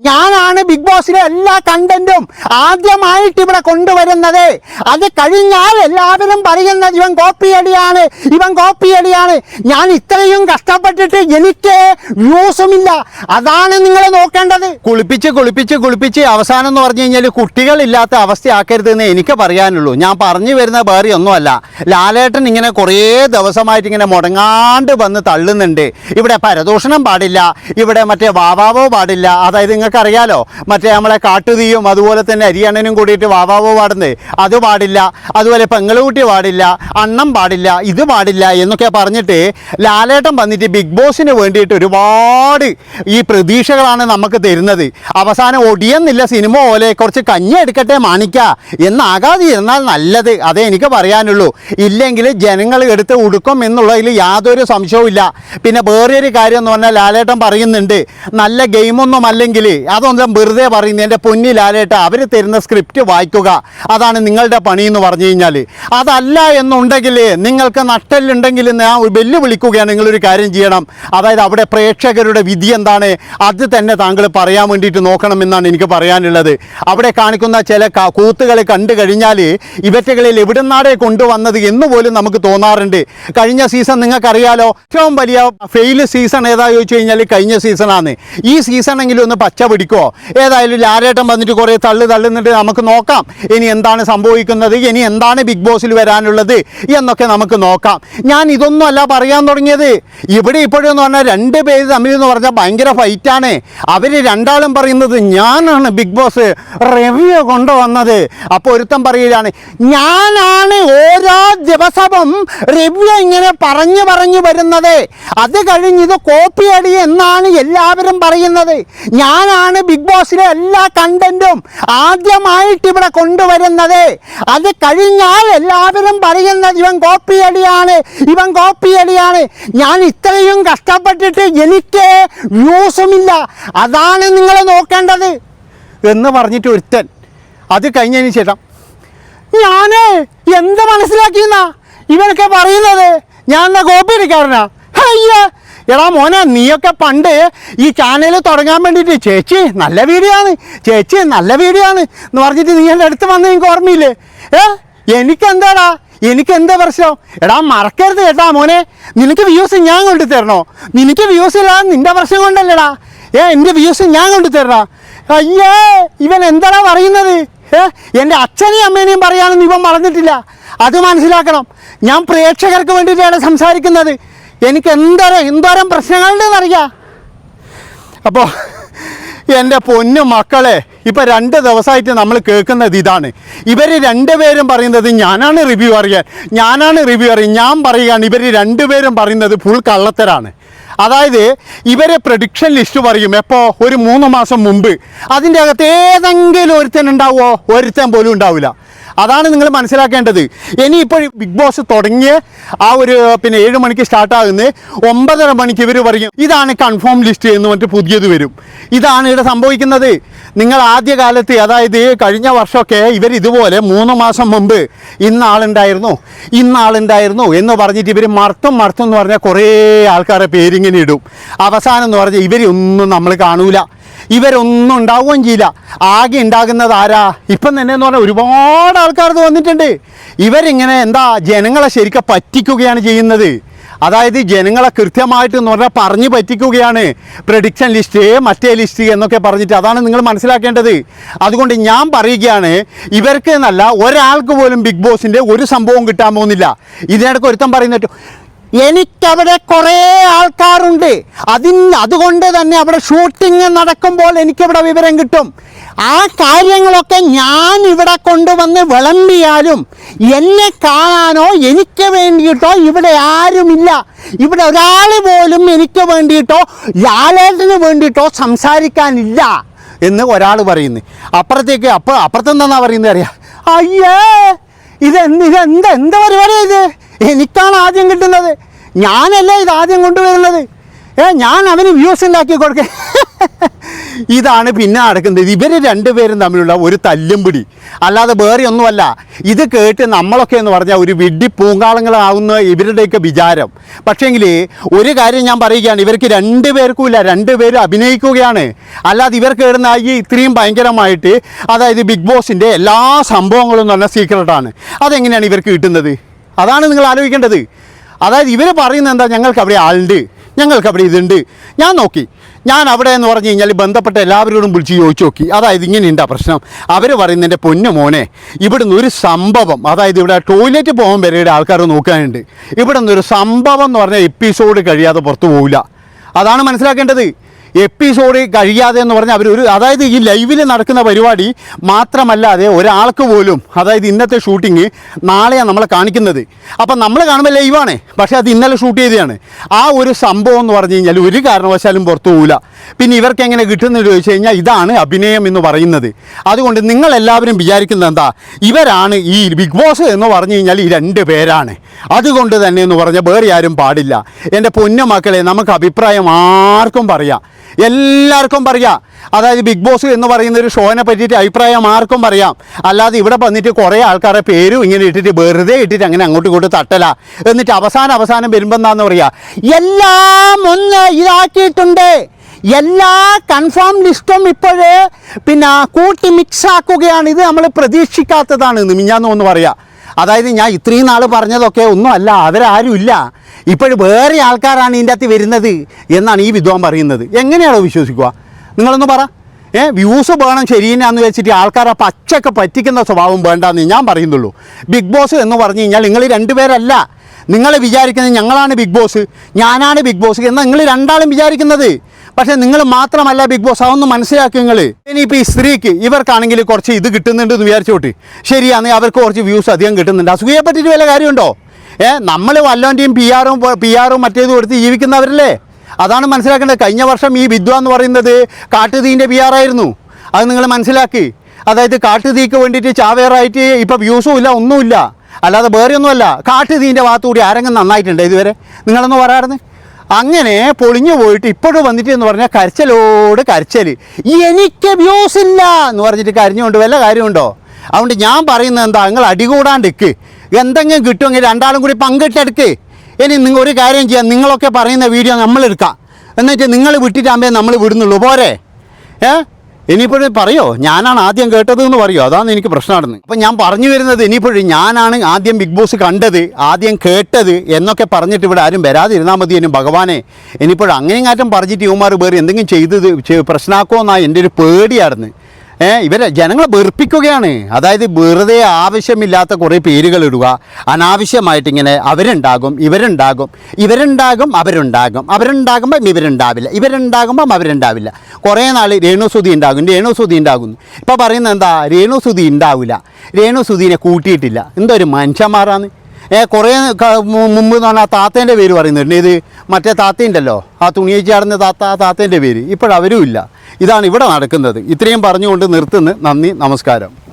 ഞാൻ ഞാനാണ് ബിഗ് ബോസിലെ എല്ലാ കണ്ടന്റും ആദ്യമായിട്ട് ഇവിടെ കൊണ്ടുവരുന്നത്. അത് കഴിഞ്ഞാൽ എല്ലാവരും പറയുന്നത് ഇവൻ കോപ്പിയടിയാണ് ഇവൻ കോപ്പിയടിയാണ് ഞാൻ ഇത്രയും കഷ്ടപ്പെട്ടിട്ട് എനിക്ക് വ്യൂസുമില്ല. അതാണ് നിങ്ങൾ നോക്കേണ്ടത്. കുളിപ്പിച്ച് കുളിപ്പിച്ച് കുളിപ്പിച്ച് അവസാനം എന്ന് പറഞ്ഞു കഴിഞ്ഞാൽ കുട്ടികളില്ലാത്ത അവസ്ഥയാക്കരുതെന്ന് എനിക്ക് പറയാനുള്ളൂ. ഞാൻ പറഞ്ഞു വരുന്ന വേറെ ഒന്നുമല്ല. ലാലേട്ടൻ ഇങ്ങനെ കുറേ ദിവസമായിട്ട് ഇങ്ങനെ മുടങ്ങാണ്ട് വന്ന് തള്ളുന്നുണ്ട്. ഇവിടെ പരദൂഷണം പാടില്ല. ഇവിടെ മറ്റേ വാവാവോ പാടില്ല. അതായത് നിങ്ങൾക്ക് അറിയാലോ മറ്റേ നമ്മളെ കാട്ടുതീയും അതുപോലെ തന്നെ അരിയണ്ണനും കൂടിയിട്ട് വാവാവോ പാടുന്നത് അത് പാടില്ല. അതുപോലെ പെങ്ങളുകുട്ടി പാടില്ല. അണ്ണം പാടില്ല. ഇത് പാടില്ല എന്നൊക്കെ പറഞ്ഞിട്ട് ലാലേട്ടൻ വന്നിട്ട് ബിഗ് ബോസിന് വേണ്ടിയിട്ട് ഒരുപാട് ഈ പ്രതീക്ഷകളാണ് നമുക്ക് തരുന്നത്. അവസാനം ഒടിയെന്നില്ല സിനിമ പോലെ കുറച്ച് കഞ്ഞി എടുക്കട്ടെ മാണിക്ക. എന്നാകാതെ ഇരുന്നാൽ നല്ലത്. അതേ എനിക്ക് പറയാനുള്ളൂ. ഇല്ലെങ്കിൽ ജനങ്ങൾ എടുത്ത് ഉടുക്കും എന്നുള്ളതിൽ യാതൊരു സംശയവും ഇല്ല. പിന്നെ വേറൊരു കാര്യം എന്ന് പറഞ്ഞാൽ ലാലേട്ടൻ പറയുന്നുണ്ട്. നല്ല ഗെയിമൊന്നും അല്ലെങ്കിൽ അതൊന്നും വെറുതെ പറയുന്നത് എന്റെ പൊന്നി ലാലേട്ട അവർ തരുന്ന സ്ക്രിപ്റ്റ് വായിക്കുക. അതാണ് നിങ്ങളുടെ പണി എന്ന് പറഞ്ഞു കഴിഞ്ഞാൽ അതല്ല എന്നുണ്ടെങ്കിൽ നിങ്ങൾക്ക് നട്ടലുണ്ടെങ്കിൽ ഞാൻ വെല്ലുവിളിക്കുകയാണ് നിങ്ങളൊരു കാര്യം ചെയ്യണം. അതായത് അവിടെ പ്രേക്ഷകരുടെ വിധി എന്താണ് അത് തന്നെ താങ്കൾ പറയാൻ വേണ്ടിയിട്ട് നോക്കണം എന്നാണ് എനിക്ക് പറയാനുള്ളത്. അവിടെ കാണിക്കുന്ന ചില കൂത്തുകളെ കണ്ടു കഴിഞ്ഞാൽ ഇവറ്റകളിൽ എവിടുന്നാടെ കൊണ്ടുവന്നത് എന്ന് പോലും നമുക്ക് തോന്നാറുണ്ട്. കഴിഞ്ഞ സീസൺ നിങ്ങൾക്കറിയാലോ ഏറ്റവും വലിയ ഫെയിൽ സീസൺ ഏതാ ചോദിച്ചു കഴിഞ്ഞാൽ കഴിഞ്ഞ സീസണാണ് ഈ സീസണെങ്കിലും ഒന്ന് പച്ച പിടിക്കോ ഏതായാലും ലാലേട്ടൻ വന്നിട്ട് കുറേ തള്ളു തള്ളുന്നിട്ട് നമുക്ക് നോക്കാം. ഇനി എന്താണ് സംഭവിക്കുന്നത്? ഇനി എന്താണ് ബിഗ് ബോസിൽ വരാനുള്ളത് എന്നൊക്കെ നമുക്ക് നോക്കാം. ഞാൻ ഇതൊന്നും അല്ല പറയാൻ തുടങ്ങിയത്. ഇവിടെ ഇപ്പോഴെന്ന് പറഞ്ഞാൽ രണ്ട് പേര് തമ്മിൽ എന്ന് പറഞ്ഞാൽ ഭയങ്കര ഫൈറ്റാണ്. അവർ രണ്ടാളും പറയുന്നത് ഞാനാണ് ബിഗ് ബോസ് റിവ്യൂ കൊണ്ടുവന്നത്. അപ്പോൾ ഒരുത്തം പറയുകയാണ് ഞാനാണ് ഓരോ ദിവസവും റിവ്യൂ ഇങ്ങനെ പറഞ്ഞു പറഞ്ഞു വരുന്നത്. അത് കഴിഞ്ഞ് ഇത് കോപ്പി അടി എന്നാണ് എല്ലാവരും പറയുന്നത്. ഞാനാണ് ബിഗ് ബോസിലെ എല്ലാ കണ്ടന്റും ആദ്യമായിട്ട് ഇവിടെ കൊണ്ടുവരുന്നത്. അത് കഴിഞ്ഞാൽ എല്ലാവരും പറയുന്നത് ഇവൻ കോപ്പി അടിയാണ് ഇവൻ കോപ്പി അടിയാണ് ഞാൻ ഇത്രയും കഷ്ടപ്പെട്ടിട്ട് എനിക്ക് വ്യൂസുമില്ല. അതാണ് നിങ്ങൾ നോക്കേണ്ടത് എന്ന് പറഞ്ഞിട്ട് ഒരുത്തൻ അത് കഴിഞ്ഞതിന് ശേഷം ഞാൻ എന്ത് മനസ്സിലാക്കിയെന്നാ? ഇവനൊക്കെ പറയുന്നത് ഞാൻ എന്നാ കോപ്പി അടിക്കാരനാ എടാ മോനെ നീയൊക്കെ പണ്ട് ഈ ചാനൽ തുടങ്ങാൻ വേണ്ടിയിട്ട് ചേച്ചി നല്ല വീഡിയോ ആണ്. ചേച്ചി നല്ല വീഡിയോ ആണ് എന്ന് പറഞ്ഞിട്ട് നീ എന്റെ അടുത്ത് വന്ന് എനിക്ക് ഓർമ്മയില്ലേ? ഏ? എനിക്കെന്താടാ? എനിക്ക് എന്താ പ്രശ്നം? എടാ മറക്കരുത് കേട്ടാ മോനെ. നിനക്ക് വ്യൂസ് ഞാൻ കൊണ്ടു തരണോ? നിനക്ക് വ്യൂസ് ഇല്ലാതെ നിന്റെ പ്രശ്നം കൊണ്ടല്ലടാ. ഏ എന്റെ വ്യൂസ് ഞാൻ കൊണ്ടു തരണോ? അയ്യേ ഇവൻ എന്താടാ പറയുന്നത്? ഏ എന്റെ അച്ഛനെയും അമ്മേനെയും പറയാനൊന്നും ഇവൻ പറഞ്ഞിട്ടില്ല അത് മനസ്സിലാക്കണം. ഞാൻ പ്രേക്ഷകർക്ക് വേണ്ടിയിട്ടാണ് സംസാരിക്കുന്നത്. എനിക്ക് എന്തോരം എന്തോരം പ്രശ്നങ്ങളുണ്ടെന്ന് അറിയാം അപ്പോൾ എന്റെ പൊന്നു മക്കളെ ഇപ്പം രണ്ട് ദിവസമായിട്ട് നമ്മൾ കേൾക്കുന്നത് ഇതാണ്. ഇവർ രണ്ടുപേരും പറയുന്നത് ഞാനാണ് റിവ്യൂ അറിയാൻ ഞാനാണ് റിവ്യൂ അറിയാൻ ഞാൻ പറയുകയാണ് ഇവർ രണ്ടുപേരും പറയുന്നത് ഫുൾ കള്ളത്തരാണ്. അതായത് ഇവരെ പ്രഡിക്ഷൻ ലിസ്റ്റ് പറയും. എപ്പോൾ ഒരു മൂന്ന് മാസം മുമ്പ്. അതിന്റെ അകത്ത് ഏതെങ്കിലും ഒരുത്തൻ ഉണ്ടാവുമോ ഒരുത്തൻ പോലും ഉണ്ടാവില്ല. അതാണ് നിങ്ങൾ മനസ്സിലാക്കേണ്ടത്. ഇനി ഇനിയിപ്പോൾ ബിഗ് ബോസ് തുടങ്ങിയ ആ ഒരു പിന്നെ ഏഴ് മണിക്ക് സ്റ്റാർട്ടാകുന്നത് ഒമ്പതര മണിക്ക് ഇവർ പറയും ഇതാണ് കൺഫേം ലിസ്റ്റ് എന്ന് പറഞ്ഞിട്ട് പുതിയത് വരും. ഇതാണ് ഇവിടെ സംഭവിക്കുന്നത്. നിങ്ങൾ ആദ്യ കാലത്ത് അതായത് കഴിഞ്ഞ വർഷമൊക്കെ ഇവർ ഇതുപോലെ മൂന്ന് മാസം മുമ്പ് ഇന്ന ആളുണ്ടായിരുന്നു ഇന്ന ആളുണ്ടായിരുന്നു എന്ന് പറഞ്ഞിട്ട് ഇവർ മർത്തും മർത്തും എന്ന് പറഞ്ഞാൽ കുറേ ആൾക്കാരെ പേരിങ്ങനെ ഇടും. അവസാനം എന്ന് പറഞ്ഞാൽ ഇവരൊന്നും നമ്മൾ കാണൂല. ഇവരൊന്നും ഉണ്ടാവുകയും ചെയ്യില്ല. ആകെ ഉണ്ടാകുന്നത് ആരാ? ഇപ്പം തന്നെ എന്ന് പറഞ്ഞാൽ ഒരുപാട് ആൾക്കാർ വന്നിട്ടുണ്ട്. ഇവരിങ്ങനെ എന്താ ജനങ്ങളെ ശരിക്കും പറ്റിക്കുകയാണ് ചെയ്യുന്നത്. അതായത് ജനങ്ങളെ കൃത്യമായിട്ട് എന്ന് പറഞ്ഞാൽ പറഞ്ഞു പറ്റിക്കുകയാണ്. പ്രഡിക്ഷൻ ലിസ്റ്റ് മറ്റേ ലിസ്റ്റ് എന്നൊക്കെ പറഞ്ഞിട്ട് അതാണ് നിങ്ങൾ മനസ്സിലാക്കേണ്ടത്. അതുകൊണ്ട് ഞാൻ പറയുകയാണ് ഇവർക്ക് എന്നല്ല ഒരാൾക്ക് പോലും ബിഗ് ബോസിന്റെ ഒരു സംഭവം കിട്ടാൻ പോകുന്നില്ല. ഇതിനിടയ്ക്ക് ഒരുത്തം പറയുന്നിട്ട് എനിക്കവിടെ കുറേ ആൾക്കാരുണ്ട് അതിന് അതുകൊണ്ട് തന്നെ അവിടെ ഷൂട്ടിങ് നടക്കുമ്പോൾ എനിക്കിവിടെ വിവരം കിട്ടും. ആ കാര്യങ്ങളൊക്കെ ഞാൻ ഇവിടെ കൊണ്ടുവന്ന് വിളമ്പിയാലും എന്നെ കാണാനോ എനിക്ക് വേണ്ടിയിട്ടോ ഇവിടെ ആരുമില്ല. ഇവിടെ ഒരാൾ പോലും എനിക്ക് വേണ്ടിയിട്ടോ ലാലേട്ടന് വേണ്ടിയിട്ടോ സംസാരിക്കാനില്ല എന്ന് ഒരാൾ പറയുന്നു. അപ്പുറത്തേക്ക് അപ്പ അപ്പുറത്തെന്താ പറയുന്നത് അറിയാം? അയ്യേ ഇതെന്ത് ഇതെന്ത് എന്താ പരിപാടിയാണ് ഇത്? എനിക്കാണ് ആദ്യം കിട്ടുന്നത്. ഞാനല്ലേ ഇത് ആദ്യം കൊണ്ടുവരുന്നത്? ഏ ഞാൻ അവന് വ്യൂസ് ഉണ്ടാക്കി കൊടുക്കേ. ഇതാണ് പിന്നെ നടക്കുന്നത്. ഇവർ രണ്ടുപേരും തമ്മിലുള്ള ഒരു തല്ലും പിടി അല്ലാതെ വേറെ ഒന്നുമല്ല. ഇത് കേട്ട് നമ്മളൊക്കെ എന്ന് പറഞ്ഞാൽ ഒരു വിഡ്ഢി പൂങ്കാളങ്ങളാവുന്ന ഇവരുടെയൊക്കെ വിചാരം. പക്ഷേങ്കിൽ ഒരു കാര്യം ഞാൻ പറയുകയാണ്. ഇവർക്ക് രണ്ട് പേർക്കും ഇല്ല രണ്ടുപേരും അഭിനയിക്കുകയാണ്. അല്ലാതെ ഇവർ കേടുന്ന ഈ ഇത്രയും ഭയങ്കരമായിട്ട് അതായത് ബിഗ് ബോസിന്റെ എല്ലാ സംഭവങ്ങളും എന്ന് പറഞ്ഞാൽ സീക്രട്ടാണ് അതെങ്ങനെയാണ് ഇവർക്ക് കിട്ടുന്നത്? അതാണ് നിങ്ങൾ ആലോചിക്കേണ്ടത്. അതായത് ഇവർ പറയുന്നത് എന്താ? ഞങ്ങൾക്ക് അവിടെ ആളുണ്ട്. ഞങ്ങൾക്ക് അവിടെ ഇതുണ്ട്. ഞാൻ നോക്കി. ഞാൻ അവിടെ എന്ന് പറഞ്ഞു കഴിഞ്ഞാൽ ബന്ധപ്പെട്ട എല്ലാവരോടും വിളിച്ച് ചോദിച്ചു നോക്കി. അതായത് ഇങ്ങനെയുണ്ട് പ്രശ്നം. അവർ പറയുന്നതിന്റെ പൊന്നു മോനെ ഇവിടുന്ന് ഒരു സംഭവം അതായത് ഇവിടെ ടോയ്ലറ്റ് പോകാൻ വരെയുടെ ആൾക്കാർ നോക്കാനുണ്ട്. ഇവിടെ നിന്നൊരു സംഭവം എന്ന് പറഞ്ഞാൽ എപ്പിസോഡ് കഴിയാതെ പുറത്തു പോകില്ല അതാണ് മനസ്സിലാക്കേണ്ടത്. എപ്പിസോഡ് കഴിയാതെ എന്ന് പറഞ്ഞാൽ അവർ ഒരു അതായത് ഈ ലൈവിൽ നടക്കുന്ന പരിപാടി മാത്രമല്ലാതെ ഒരാൾക്ക് പോലും അതായത് ഇന്നത്തെ ഷൂട്ടിങ് നാളെയാണ് നമ്മളെ കാണിക്കുന്നത്. അപ്പം നമ്മൾ കാണുമ്പോൾ ലൈവാണ് പക്ഷേ അത് ഇന്നലെ ഷൂട്ട് ചെയ്തതാണ്. ആ ഒരു സംഭവം എന്ന് പറഞ്ഞു കഴിഞ്ഞാൽ ഒരു കാരണവശാലും പുറത്തു പോകില്ല പിന്നെ ഇവർക്ക് എങ്ങനെ കിട്ടുന്നത് ചോദിച്ചു കഴിഞ്ഞാൽ ഇതാണ് അഭിനയം എന്ന് പറയുന്നത്. അതുകൊണ്ട് നിങ്ങളെല്ലാവരും വിചാരിക്കുന്നത് എന്താ? ഇവരാണ് ഈ ബിഗ് ബോസ് എന്ന് പറഞ്ഞു കഴിഞ്ഞാൽ ഈ രണ്ട് പേരാണ്. അതുകൊണ്ട് തന്നെ എന്ന് പറഞ്ഞാൽ വേറെ ആരും പാടില്ല. എന്റെ പൊന്നു മക്കളെ നമുക്ക് അഭിപ്രായം ആർക്കും പറയാം. എല്ലാവർക്കും പറയാം. അതായത് ബിഗ് ബോസ് എന്ന് പറയുന്ന ഒരു ഷോനെ പറ്റിയിട്ട് അഭിപ്രായം ആർക്കും പറയാം. അല്ലാതെ ഇവിടെ വന്നിട്ട് കുറേ ആൾക്കാരുടെ പേരും ഇങ്ങനെ ഇട്ടിട്ട് വെറുതെ ഇട്ടിട്ട് അങ്ങനെ അങ്ങോട്ടും ഇങ്ങോട്ട് തട്ടല. എന്നിട്ട് അവസാനം അവസാനം വരുമ്പോൾ എന്താന്ന് പറയാ? എല്ലാം ഒന്ന് ഇതാക്കിയിട്ടുണ്ട്. എല്ലാ കൺഫേം ലിസ്റ്റും ഇപ്പോഴേ പിന്നെ കൂട്ടി മിക്സ് ആക്കുകയാണ്. ഇത് നമ്മൾ പ്രതീക്ഷിക്കാത്തതാണ് എന്ന് മിഞ്ഞാന്ന് ഒന്ന് പറയാം. അതായത് ഞാൻ ഇത്രയും നാൾ പറഞ്ഞതൊക്കെ ഒന്നും അല്ല അവരാരും ഇല്ല. ഇപ്പോഴും വേറെ ആൾക്കാരാണ് ഇതിന്റെ അകത്ത് വരുന്നത് എന്നാണ് ഈ വിദ്വാൻ പറയുന്നത്. എങ്ങനെയാണോ വിശ്വസിക്കുക? നിങ്ങളൊന്ന് പറ. ഏ വ്യൂസ് വേണം ശരിയെന്നാന്ന് വെച്ചിട്ട് ആൾക്കാരെ പച്ചയൊക്കെ പറ്റിക്കുന്ന സ്വഭാവം വേണ്ടെന്ന് ഞാൻ പറയുന്നുള്ളൂ. ബിഗ് ബോസ് എന്ന് പറഞ്ഞു കഴിഞ്ഞാൽ നിങ്ങൾ രണ്ടുപേരല്ല നിങ്ങൾ വിചാരിക്കുന്നത് ഞങ്ങളാണ് ബിഗ് ബോസ് ഞാനാണ് ബിഗ് ബോസ് എന്നാൽ നിങ്ങൾ രണ്ടാളും വിചാരിക്കുന്നത്. പക്ഷേ നിങ്ങൾ മാത്രമല്ല ബിഗ് ബോസ് അതൊന്ന് മനസ്സിലാക്കി നിങ്ങൾ ഇനിയിപ്പോൾ ഈ സ്ത്രീക്ക് ഇവർക്കാണെങ്കിൽ കുറച്ച് ഇത് കിട്ടുന്നുണ്ട് എന്ന് വിചാരിച്ചോട്ട് ശരിയാണ് അവർക്ക് കുറച്ച് വ്യൂസ് അധികം കിട്ടുന്നുണ്ട്. അസൂയപ്പെട്ടിട്ട് വല്ല കാര്യമുണ്ടോ? ഏ നമ്മൾ വല്ലോന്റെയും പി ആറും പി ആറും മറ്റേതും എടുത്ത് ജീവിക്കുന്നവരല്ലേ? അതാണ് മനസ്സിലാക്കേണ്ടത്. കഴിഞ്ഞ വർഷം ഈ വിദ്വ എന്ന് പറയുന്നത് കാട്ടുതീന്റെ പി ആറായിരുന്നു അത് നിങ്ങൾ മനസ്സിലാക്കി. അതായത് കാട്ടുതീക്ക് വേണ്ടിയിട്ട് ചാവേറായിട്ട് ഇപ്പോൾ വ്യൂസും ഇല്ല ഒന്നുമില്ല. അല്ലാതെ വേറെ ഒന്നുമല്ല കാട്ടുതീന്റെ ഭാഗത്തുകൂടി ആരെങ്കിലും നന്നായിട്ടുണ്ട് ഇതുവരെ? നിങ്ങളൊന്ന് പറയാറുണ്ട് അങ്ങനെ പൊളിഞ്ഞു പോയിട്ട് ഇപ്പോഴും വന്നിട്ട് എന്ന് പറഞ്ഞാൽ കരച്ചലോട് കരച്ചൽ എനിക്ക് വ്യൂസ് ഇല്ല എന്ന് പറഞ്ഞിട്ട് കരഞ്ഞുകൊണ്ട് വല്ല കാര്യമുണ്ടോ? അതുകൊണ്ട് ഞാൻ പറയുന്നത് എന്താ? നിങ്ങൾ അടികൂടാണ്ടിക്ക് എന്തെങ്കിലും കിട്ടുമെങ്കിൽ രണ്ടാളും കൂടി പങ്കിട്ടെടുക്ക്. ഇനി നിങ്ങൾ ഒരു കാര്യം ചെയ്യാം. നിങ്ങളൊക്കെ പറയുന്ന വീഡിയോ നമ്മളെടുക്കാം എന്നിട്ട് നിങ്ങൾ വിട്ടിട്ടാകുമ്പോൾ നമ്മൾ വിടുന്നുള്ളൂ. പോരെ? ഏ? ഇനിയിപ്പോഴും പറയോ? ഞാനാണ് ആദ്യം കേട്ടത് എന്ന് പറയോ? അതാണ് എനിക്ക് പ്രശ്നമാണെന്ന്. അപ്പം ഞാൻ പറഞ്ഞു വരുന്നത് ഇനിയിപ്പോഴും ഞാനാണ് ആദ്യം ബിഗ് ബോസ് കണ്ടത് ആദ്യം കേട്ടത് എന്നൊക്കെ പറഞ്ഞിട്ട് ഇവിടെ ആരും വരാതിരുന്നാൽ മതി എന്നും ഭഗവാനെ. ഇനിയിപ്പോഴും അങ്ങനെയും കാറ്റം പറഞ്ഞിട്ട് യുവമാർ വേറെ എന്തെങ്കിലും ചെയ്തത് പ്രശ്നമാക്കുമോ എന്നാണ് എന്റെ ഒരു പേടിയായിരുന്നു. ഇവരെ ജനങ്ങളെ വെറുപ്പിക്കുകയാണ്. അതായത് വെറുതെ ആവശ്യമില്ലാത്ത കുറേ പേരുകൾ ഇടുക. അനാവശ്യമായിട്ട് ഇങ്ങനെ അവരുണ്ടാകും ഇവരുണ്ടാകും ഇവരുണ്ടാകും അവരുണ്ടാകും. അവരുണ്ടാകുമ്പം ഇവരുണ്ടാവില്ല. ഇവരുണ്ടാകുമ്പം അവരുണ്ടാവില്ല. കുറേ നാൾ രേണുസുതി ഉണ്ടാകും. രേണുസുതി ഉണ്ടാകുന്നു. ഇപ്പോൾ പറയുന്നത് എന്താ? രേണുസുതി ഉണ്ടാവില്ല രേണുസുതിനെ കൂട്ടിയിട്ടില്ല. എന്തൊരു മനുഷ്യന്മാരാണ്. കുറേ മുമ്പ് എന്ന് പറഞ്ഞാൽ താത്തേന്റെ പേര് പറയുന്നുണ്ട് ഇത് മറ്റേ താത്തയുണ്ടല്ലോ. ആ തുണിയേച്ചി ആടുന്ന താത്ത താത്തേന്റെ പേര്. ഇപ്പോഴവരും ഇല്ല ഇതാണ് ഇവിടെ നടക്കുന്നത്. ഇത്രയും പറഞ്ഞുകൊണ്ട് നിർത്തുന്നു. നന്ദി നമസ്കാരം.